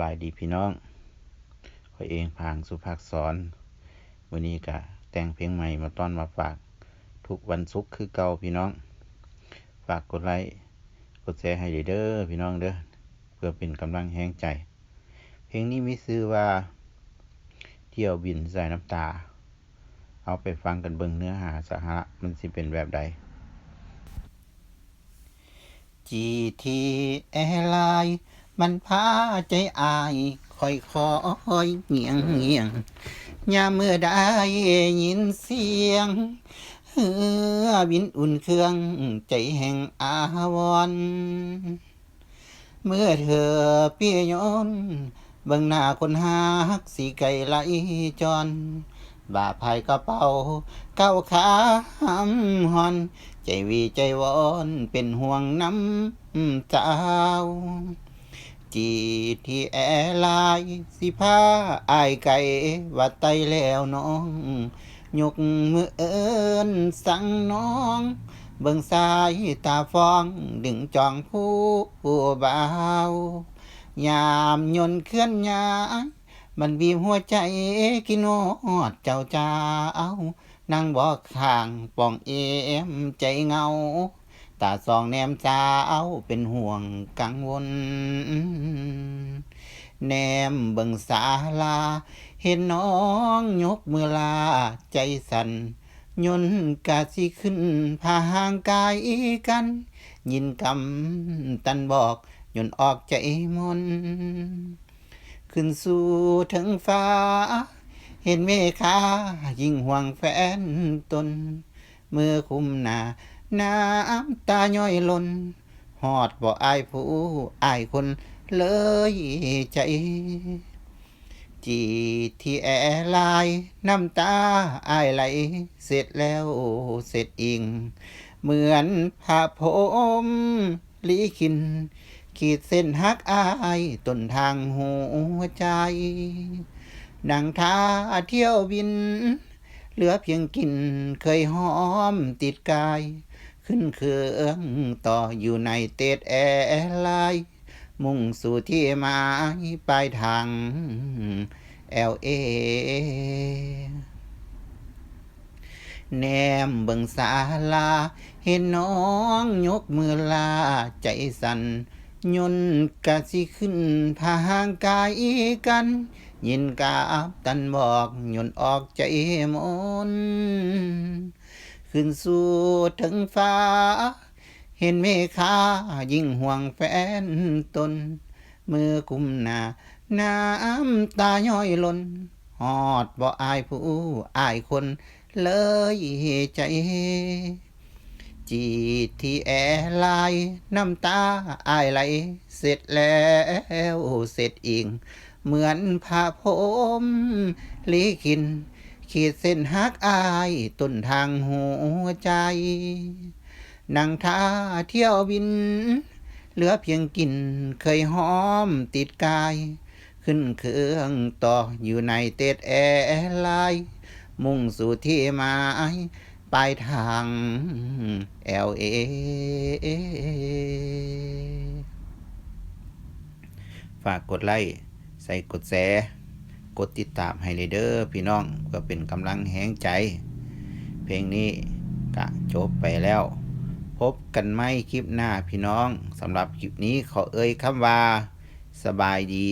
บายดีพี่น้องข้อยเองพางสุภาคสอนวันนี้ก็แต่งเพลงใหม่มาต้อนมาฝาก ทุกวันศุกร์คือเก่าพี่น้อง ฝากกดไลค์กดแชร์ให้เด้อพี่น้องเด้อเพื่อเป็นกำลังแห้งใจ เพลงนี้มีชื่อว่า เที่ยวบินใส่น้ำตา เอาไปฟังกันเบิ่งเนื้อหาสาระมันสิเป็นแบบใด GT แอร์ไลน์ มันพาใจอายค่อยคอยเงียงเงียงยามเมื่อได้ยินเสียงเฮือบินอุ่นเครื่องใจแห่งอาวรเมื่อเธอเปียยนเบิ่งหน้าคนหักสีไก่ไหลจอนบาภายกระเป๋า เก้าขาหำหอน ใจวีใจวอนเป็นห่วงน้ำเจ้า จีที่แอลน์สิพาอายไก่ว่าไตแล้วน้องยกมือเอินสั่งน้อง เบิ่งสายตาฟอง ดึงจองผู้บ่าวยามยนเคลื่อนย้ายมันบีบหัวใจกินอดเจ้าจ้าเอานั่งบอกข้างป้องเอมใจเงา ตาสองแนมเจ้าเป็นห่วงกังวล แนมเบิ่งศาลา เห็นน้องยกมือลาใจสั่นยนกาสิขึ้นพาห่างกายกัน ยินกำตันบอกยนออกใจมน ขึ้นสู่ถึงฟ้า เห็นเมฆายิ่งห่วงแฟนตนเมื่อคุมหน้า น้ำตาย้อยล้นหอดบ่อายผู้อายคนเลยใจ จีที่แอลน์น้ำตาอายไหล เสร็จแล้วเสร็จอิง เหมือนภาผมลีขิน ขีดเส้นหักอายต้นทางหัวใจดังท่าเที่ยวบิน เหลือเพียงกลินเคยหอมติดกาย ขึ้นเครื่องต่ออยู่ในเตดแอร์ไลน์มุ่งสู่ที่หมายปลายทาง LA แนมเบิงศาลา เห็นน้องยกมือลาใจสั่นยนกะสิขึ้นพาห่างกายกัน ยินกาบตันบอกยนออกใจมน ขึ้นสู่ถึงฟ้า เห็นเมฆายิ่งห่วงแฟนตน มือกุมหน้าน้ำตาย้อยล้นหอดบ่อายผู้อายคนเลยใจ จีที่แอร์ไลน์น้ำตาอายไหล เสร็จแล้วเสร็จอีกเหมือนผ้าผมลีขิน ขีดเส้นหักอายต้นทางหัวใจ นั่งท่าเที่ยวบิน เหลือเพียงกลินเคยหอมติดกาย ขึ้นเครื่องต่ออยู่ในเตดแอร์ไลน์มุ่งสู่ที่หมายปลายทาง LA ฝากกดไลค์ ใส่กดแชร์ กดติดตามให้เลยเด้อพี่น้องเพื่อเป็นกำลังแห้งใจ เพลงนี้กะจบไปแล้ว พบกันไหมคลิปหน้าพี่น้องสำหรับคลิปนี้ขอเอ่ยคำว่า สบายดี